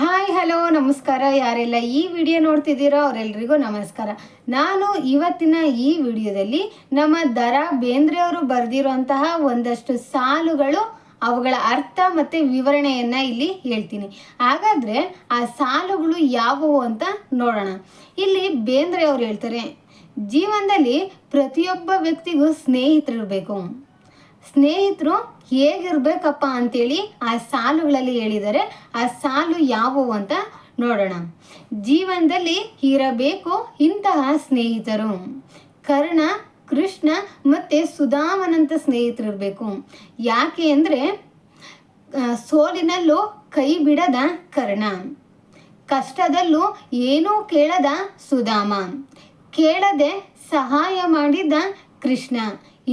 Hi, hello, ನಮಸ್ಕಾರ. ಯಾರೆಲ್ಲ ಈ ವಿಡಿಯೋ ನೋಡ್ತಿದ್ದೀರೋ ಅವರೆಲ್ಲರಿಗೂ ನಮಸ್ಕಾರ. ನಾನು ಇವತ್ತಿನ ಈ ವಿಡಿಯೋದಲ್ಲಿ ನಮ್ಮ ದರ ಬೇಂದ್ರೆಯವರು ಬರೆದಿರುವಂತಹ ಒಂದಷ್ಟು ಸಾಲುಗಳು, ಅವುಗಳ ಅರ್ಥ ಮತ್ತು ವಿವರಣೆಯನ್ನು ಇಲ್ಲಿ ಹೇಳ್ತೀನಿ. ಹಾಗಾದರೆ ಆ ಸಾಲುಗಳು ಯಾವುವು ಅಂತ ನೋಡೋಣ. ಇಲ್ಲಿ ಬೇಂದ್ರೆ ಅವರು ಹೇಳ್ತಾರೆ, ಜೀವನದಲ್ಲಿ ಪ್ರತಿಯೊಬ್ಬ ವ್ಯಕ್ತಿಗೂ ಸ್ನೇಹಿತರಿರಬೇಕು. ಸ್ನೇಹಿತರು ಹೇಗಿರ್ಬೇಕಪ್ಪ ಅಂತೇಳಿ ಆ ಸಾಲುಗಳಲ್ಲಿ ಹೇಳಿದರೆ ಆ ಸಾಲು ಯಾವುವು ಅಂತ ನೋಡೋಣ. ಜೀವನದಲ್ಲಿ ಇರಬೇಕು ಇಂತಹ ಸ್ನೇಹಿತರು. ಕರ್ಣ, ಕೃಷ್ಣ ಮತ್ತು ಸುಧಾಮನಂತ ಸ್ನೇಹಿತರಿರಬೇಕು. ಯಾಕೆ ಅಂದರೆ ಸೋಲಿನಲ್ಲೂ ಕೈ ಬಿಡದ ಕರ್ಣ. ಕಷ್ಟದಲ್ಲೂ ಏನೂ ಕೇಳದ ಸುಧಾಮ. ಕೇಳದೆ ಸಹಾಯ ಮಾಡಿದ ಕೃಷ್ಣ.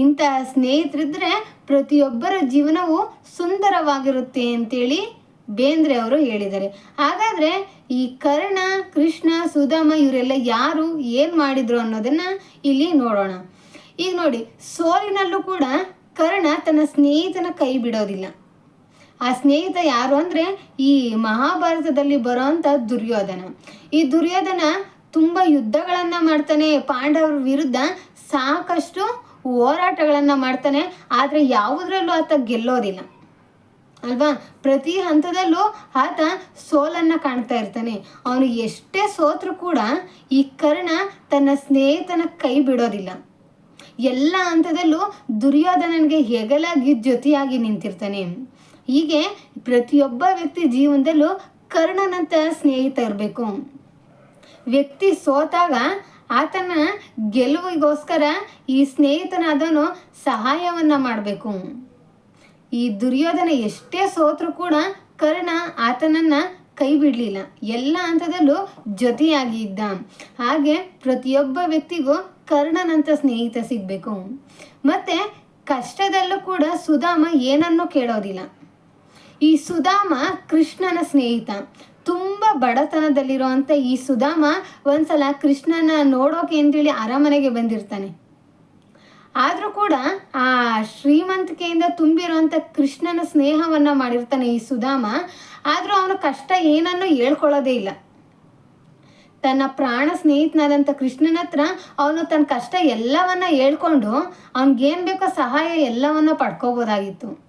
ಇಂತಹ ಸ್ನೇಹಿತರಿದ್ದರೆ ಪ್ರತಿಯೊಬ್ಬರ ಜೀವನವು ಸುಂದರವಾಗಿರುತ್ತೆ ಅಂತೇಳಿ ಬೇಂದ್ರೆ ಅವರು ಹೇಳಿದ್ದಾರೆ. ಹಾಗಾದರೆ ಈ ಕರ್ಣ, ಕೃಷ್ಣ, ಸುಧಾಮ ಇವರೆಲ್ಲ ಯಾರು, ಏನು ಮಾಡಿದ್ರು ಅನ್ನೋದನ್ನ ಇಲ್ಲಿ ನೋಡೋಣ. ಈಗ ನೋಡಿ, ಸೋಲಿನಲ್ಲೂ ಕೂಡ ಕರ್ಣ ತನ್ನ ಸ್ನೇಹಿತನ ಕೈ ಬಿಡೋದಿಲ್ಲ. ಆ ಸ್ನೇಹಿತ ಯಾರು ಅಂದರೆ ಈ ಮಹಾಭಾರತದಲ್ಲಿ ಬರೋವಂಥ ದುರ್ಯೋಧನ. ಈ ದುರ್ಯೋಧನ ತುಂಬ ಯುದ್ಧಗಳನ್ನು ಮಾಡ್ತಾನೆ, ಪಾಂಡವರ ವಿರುದ್ಧ ಸಾಕಷ್ಟು ಹೋರಾಟಗಳನ್ನು ಮಾಡ್ತಾನೆ, ಆದರೆ ಯಾವುದರಲ್ಲೂ ಆತ ಗೆಲ್ಲೋದಿಲ್ಲ. ಅಲ್ವಾ? ಪ್ರತಿ ಹಂತದಲ್ಲೂ ಆತ ಸೋಲನ್ನು ಕಾಣ್ತಾ ಇರ್ತಾನೆ. ಅವನು ಎಷ್ಟೇ ಸೋತ್ರು ಕೂಡ ಈ ಕರ್ಣ ತನ್ನ ಸ್ನೇಹಿತನ ಕೈ ಬಿಡೋದಿಲ್ಲ. ಎಲ್ಲ ಹಂತದಲ್ಲೂ ದುರ್ಯೋಧನನಿಗೆ ಹೆಗಲಾಗಿ ಜೊತೆಯಾಗಿ ನಿಂತಿರ್ತಾನೆ. ಹೀಗೆ ಪ್ರತಿಯೊಬ್ಬ ವ್ಯಕ್ತಿ ಜೀವನದಲ್ಲೂ ಕರ್ಣನಂತ ಸ್ನೇಹಿತ ಇರಬೇಕು. ವ್ಯಕ್ತಿ ಸೋತಾಗ ಆತನ ಗೆಲುವಿಗೋಸ್ಕರ ಈ ಸ್ನೇಹಿತನಾದವನು ಸಹಾಯವನ್ನು ಮಾಡಬೇಕು. ಈ ದುರ್ಯೋಧನ ಎಷ್ಟೇ ಸೋತರೂ ಕೂಡ ಕರ್ಣ ಆತನನ್ನು ಕೈ ಬಿಡಲಿಲ್ಲ. ಎಲ್ಲ ಹಂತದಲ್ಲೂ ಜೊತೆಯಾಗಿ ಇದ್ದ. ಹಾಗೆ ಪ್ರತಿಯೊಬ್ಬ ವ್ಯಕ್ತಿಗೂ ಕರ್ಣನಂತ ಸ್ನೇಹಿತ ಸಿಗಬೇಕು. ಮತ್ತು ಕಷ್ಟದಲ್ಲೂ ಕೂಡ ಸುಧಾಮ ಏನನ್ನೂ ಕೇಳೋದಿಲ್ಲ. ಈ ಸುಧಾಮ ಕೃಷ್ಣನ ಸ್ನೇಹಿತ. ಬಡತನದಲ್ಲಿರುವಂಥ ಈ ಸುಧಾಮ ಒಂದ್ಸಲ ಕೃಷ್ಣನ ನೋಡೋಕೆ ಅಂತೇಳಿ ಅರಮನೆಗೆ ಬಂದಿರ್ತಾನೆ. ಆದರೂ ಕೂಡ ಆ ಶ್ರೀಮಂತಿಕೆಯಿಂದ ತುಂಬಿರುವಂಥ ಕೃಷ್ಣನ ಸ್ನೇಹವನ್ನ ಮಾಡಿರ್ತಾನೆ ಈ ಸುಧಾಮ. ಆದರೂ ಅವನ ಕಷ್ಟ ಏನನ್ನೂ ಹೇಳ್ಕೊಳ್ಳೋದೇ ಇಲ್ಲ. ತನ್ನ ಪ್ರಾಣ ಸ್ನೇಹಿತನಾದಂಥ ಕೃಷ್ಣನ ಹತ್ರ ಅವನು ತನ್ನ ಕಷ್ಟ ಎಲ್ಲವನ್ನ ಹೇಳ್ಕೊಂಡು ಅವ್ನಿಗೇನು ಬೇಕೋ ಸಹಾಯ ಎಲ್ಲವನ್ನ ಪಡ್ಕೋಬೋದಾಗಿತ್ತು.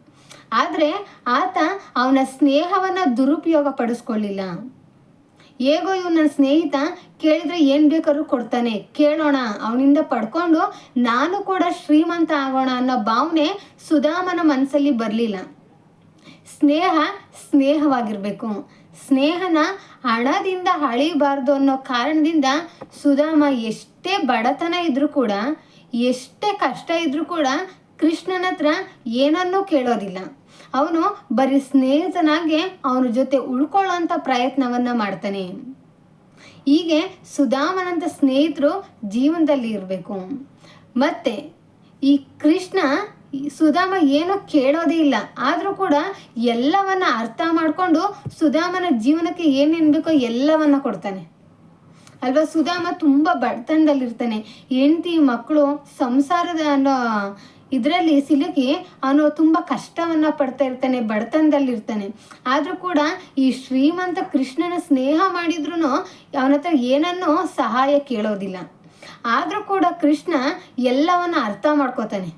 ಆದರೆ ಆತ ಅವನ ಸ್ನೇಹವನ್ನು ದುರುಪಯೋಗ ಪಡಿಸ್ಕೊಳ್ಳಿಲ್ಲ. ಹೇಗೋ ಇವ್ ನನ್ನ ಸ್ನೇಹಿತ ಕೇಳಿದ್ರೆ ಏನು ಬೇಕಾದ್ರೂ ಕೊಡ್ತಾನೆ. ಕೇಳೋಣ. ಅವನಿಂದ ಪಡ್ಕೊಂಡು ನಾನು ಕೂಡ ಶ್ರೀಮಂತ ಆಗೋಣ ಅನ್ನೋ ಭಾವನೆ ಸುಧಾಮನ ಮನಸ್ಸಲ್ಲಿ ಬರಲಿಲ್ಲ. ಸ್ನೇಹ ಸ್ನೇಹವಾಗಿರಬೇಕು. ಸ್ನೇಹನ ಹಣದಿಂದ ಅಳಿಬಾರ್ದು ಅನ್ನೋ ಕಾರಣದಿಂದ ಸುಧಾಮ ಎಷ್ಟೇ ಬಡತನ ಇದ್ದರೂ ಕೂಡ, ಎಷ್ಟೇ ಕಷ್ಟ ಇದ್ದರೂ ಕೂಡ ಕೃಷ್ಣನ ಹತ್ರ ಏನನ್ನೂ ಕೇಳೋದಿಲ್ಲ. ಅವನು ಬರೀ ಸ್ನೇಹಿತನಾಗೆ ಅವನ ಜೊತೆ ಉಳ್ಕೊಳ್ಳೋಂಥ ಪ್ರಯತ್ನವನ್ನು ಮಾಡ್ತಾನೆ. ಹೀಗೆ ಸುಧಾಮನಂತ ಸ್ನೇಹಿತರು ಜೀವನದಲ್ಲಿ ಇರಬೇಕು. ಮತ್ತೆ ಈ ಕೃಷ್ಣ ಸುಧಾಮ ಏನೋ ಕೇಳೋದೇ ಇಲ್ಲ. ಆದರೂ ಕೂಡ ಎಲ್ಲವನ್ನ ಅರ್ಥ ಮಾಡಿಕೊಂಡು ಸುಧಾಮನ ಜೀವನಕ್ಕೆ ಏನೇನು ಬೇಕೋ ಎಲ್ಲವನ್ನ ಕೊಡ್ತಾನೆ. ಅಲ್ವಾ? ಸುಧಾಮ ತುಂಬ ಬಡತನದಲ್ಲಿರ್ತಾನೆ. ಹೆಂಡತಿ, ಮಕ್ಕಳು, ಸಂಸಾರದ ಅನ್ನೋ ಇದರಲ್ಲಿ ಸಿಲುಕಿ ಅವನು ತುಂಬ ಕಷ್ಟವನ್ನು ಪಡ್ತಾ ಇರ್ತಾನೆ, ಬಡತನದಲ್ಲಿರ್ತಾನೆ. ಆದರೂ ಕೂಡ ಈ ಶ್ರೀಮಂತ ಕೃಷ್ಣನ ಸ್ನೇಹ ಮಾಡಿದ್ರೂ ಅವನ ಹತ್ರ ಏನನ್ನೂ ಸಹಾಯ ಕೇಳೋದಿಲ್ಲ. ಆದರೂ ಕೂಡ ಕೃಷ್ಣ ಎಲ್ಲವನ್ನ ಅರ್ಥ ಮಾಡ್ಕೋತಾನೆ.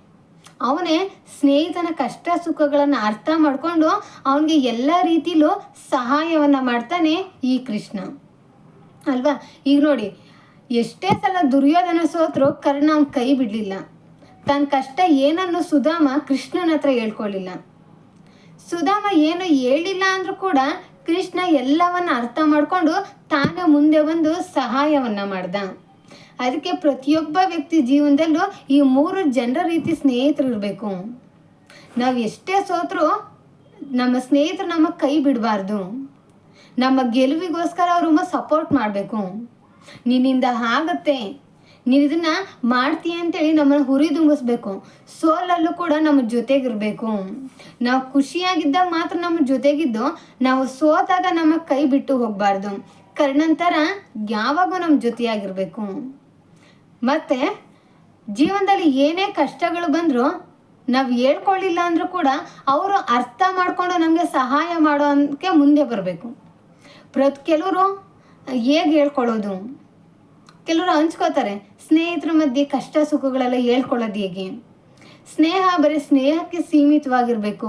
ಅವನೇ ಸ್ನೇಹಿತನ ಕಷ್ಟ ಸುಖಗಳನ್ನು ಅರ್ಥ ಮಾಡಿಕೊಂಡು ಅವನಿಗೆ ಎಲ್ಲ ರೀತಿಲೂ ಸಹಾಯವನ್ನು ಮಾಡ್ತಾನೆ ಈ ಕೃಷ್ಣ. ಅಲ್ವಾ? ಈಗ ನೋಡಿ, ಎಷ್ಟೇ ಸಲ ದುರ್ಯೋಧನ ಸೋತರು ಕರ್ಣ ಅವ್ನ ಕೈ ಬಿಡಲಿಲ್ಲ. ತನ್ನ ಕಷ್ಟ ಏನನ್ನು ಸುಧಾಮ ಕೃಷ್ಣನ ಹತ್ರ ಹೇಳ್ಕೊಳ್ಳಿಲ್ಲ ಸುಧಾಮ ಏನು ಹೇಳಿಲ್ಲ ಅಂದ್ರೂ ಕೂಡ ಕೃಷ್ಣ ಎಲ್ಲವನ್ನ ಅರ್ಥ ಮಾಡಿಕೊಂಡು ತಾನೇ ಮುಂದೆ ಬಂದು ಸಹಾಯವನ್ನ ಮಾಡ್ದ. ಅದಕ್ಕೆ ಪ್ರತಿಯೊಬ್ಬ ವ್ಯಕ್ತಿ ಜೀವನದಲ್ಲೂ ಈ ಮೂರು ಜನರ ರೀತಿ ಸ್ನೇಹಿತರು ಇರಬೇಕು. ನಾವು ಎಷ್ಟೇ ಸೋತ್ರು ನಮ್ಮ ಸ್ನೇಹಿತರು ನಮ್ಮ ಕೈ ಬಿಡಬಾರ್ದು. ನಮ್ಮ ಗೆಲುವಿಗೋಸ್ಕರ ಅವ್ರಮ್ಮ ಸಪೋರ್ಟ್ ಮಾಡಬೇಕು. ನಿನ್ನಿಂದ ಆಗತ್ತೆ. ನೀನು ಇದನ್ನ ಮಾಡ್ತೀಯ ಅಂತೇಳಿ ನಮ್ಮನ್ನು ಹುರಿದುಂಬಿಸ್ಬೇಕು ಸೋಲಲ್ಲೂ ಕೂಡ ನಮ್ಮ ಜೊತೆಗಿರಬೇಕು. ನಾವು ಖುಷಿಯಾಗಿದ್ದಾಗ ಮಾತ್ರ ನಮ್ಮ ಜೊತೆಗಿದ್ದು, ನಾವು ಸೋತಾಗ ನಮ್ಮ ಕೈ ಬಿಟ್ಟು ಹೋಗಬಾರ್ದು. ಕರ್ಣಂತರ ಯಾವಾಗೂ ನಮ್ಮ ಜೊತೆಯಾಗಿರಬೇಕು. ಮತ್ತು, ಜೀವನದಲ್ಲಿ ಏನೇ ಕಷ್ಟಗಳು ಬಂದರೂ ನಾವು ಹೇಳ್ಕೊಳ್ಳಿಲ್ಲ ಅಂದರೂ ಕೂಡ ಅವರು ಅರ್ಥ ಮಾಡಿಕೊಂಡು ನಮಗೆ ಸಹಾಯ ಮಾಡೋಕ್ಕೆ ಮುಂದೆ ಬರಬೇಕು. ಪ್ರತಿ, ಕೆಲವರು ಹೇಗೆ ಹೇಳ್ಕೊಳ್ಳೋದು? ಕೆಲವರು ಹಂಚ್ಕೋತಾರೆ, ಸ್ನೇಹಿತರ ಮಧ್ಯೆ ಕಷ್ಟ ಸುಖಗಳೆಲ್ಲ ಹೇಳ್ಕೊಳ್ಳೋದು ಹೇಗೆ? ಸ್ನೇಹ ಬರೀ ಸ್ನೇಹಕ್ಕೆ ಸೀಮಿತವಾಗಿರಬೇಕು.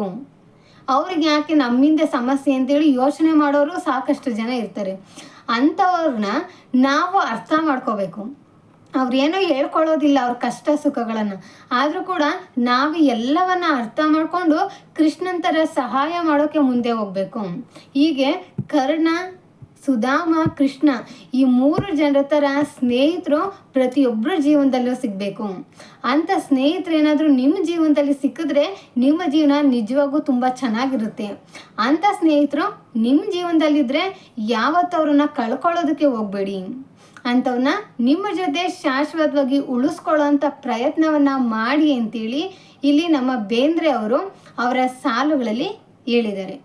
ಅವ್ರಿಗೆ ಯಾಕೆ ನಮ್ಮಿಂದ ಸಮಸ್ಯೆ ಅಂತೇಳಿ ಯೋಚನೆ ಮಾಡೋರು ಸಾಕಷ್ಟು ಜನ ಇರ್ತಾರೆ. ಅಂಥವ್ರನ್ನ ನಾವು ಅರ್ಥ ಮಾಡ್ಕೋಬೇಕು. ಅವ್ರೇನೋ ಹೇಳ್ಕೊಳ್ಳೋದಿಲ್ಲ ಅವ್ರ ಕಷ್ಟ ಸುಖಗಳನ್ನು. ಆದರೂ ಕೂಡ ನಾವು ಎಲ್ಲವನ್ನ ಅರ್ಥ ಮಾಡಿಕೊಂಡು ಕೃಷ್ಣನ್ ಥರ ಸಹಾಯ ಮಾಡೋಕ್ಕೆ ಮುಂದೆ ಹೋಗಬೇಕು. ಹೀಗೆ ಕರ್ಣ ಸುಧಾಮ, ಕೃಷ್ಣ ಈ ಮೂರು ಜನರ ಥರ ಸ್ನೇಹಿತರು ಪ್ರತಿಯೊಬ್ಬರ ಜೀವನದಲ್ಲೂ ಸಿಗಬೇಕು. ಅಂಥ ಸ್ನೇಹಿತರು ಏನಾದರೂ ನಿಮ್ಮ ಜೀವನದಲ್ಲಿ ಸಿಕ್ಕಿದ್ರೆ ನಿಮ್ಮ ಜೀವನ ನಿಜವಾಗೂ ತುಂಬ ಚೆನ್ನಾಗಿರುತ್ತೆ. ಅಂಥ ಸ್ನೇಹಿತರು ನಿಮ್ಮ ಜೀವನದಲ್ಲಿದ್ದರೆ ಯಾವತ್ತೂ ಅವ್ರನ್ನ ಕಳ್ಕೊಳ್ಳೋದಕ್ಕೆ ಹೋಗಬೇಡಿ. ಅಂಥವನ್ನ ನಿಮ್ಮ ಜೊತೆ ಶಾಶ್ವತವಾಗಿ ಉಳಿಸ್ಕೊಳ್ಳೋಂಥ ಪ್ರಯತ್ನವನ್ನು ಮಾಡಿ ಅಂತೇಳಿ ಇಲ್ಲಿ ನಮ್ಮ ಬೇಂದ್ರೆ ಅವರು ಅವರ ಸಾಲುಗಳಲ್ಲಿ ಹೇಳಿದ್ದಾರೆ.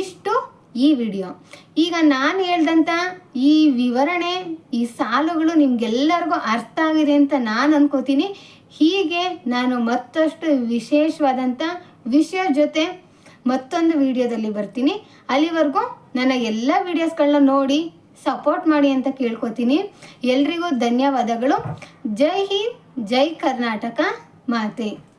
ಇಷ್ಟು ಈ ವಿಡಿಯೋ. ಈಗ ನಾನು ಹೇಳ್ದಂಥ ಈ ವಿವರಣೆ, ಈ ಸಾಲುಗಳು ನಿಮ್ಗೆಲ್ಲರಿಗೂ ಅರ್ಥ ಆಗಿದೆ ಅಂತ ನಾನು ಅನ್ಕೋತೀನಿ. ಹೀಗೆ ನಾನು ಮತ್ತಷ್ಟು ವಿಶೇಷವಾದಂಥ ವಿಷಯ ಜೊತೆ ಮತ್ತೊಂದು ವಿಡಿಯೋದಲ್ಲಿ ಬರ್ತೀನಿ. ಅಲ್ಲಿವರೆಗೂ ನನ್ನ ಎಲ್ಲ ವಿಡಿಯೋಸ್ಗಳನ್ನ ನೋಡಿ ಸಪೋರ್ಟ್ ಮಾಡಿ ಅಂತ ಕೇಳ್ಕೊತೀನಿ. ಎಲ್ರಿಗೂ ಧನ್ಯವಾದಗಳು. ಜೈ ಹಿಂದ್, ಜೈ ಕರ್ನಾಟಕ ಮಾತೆ.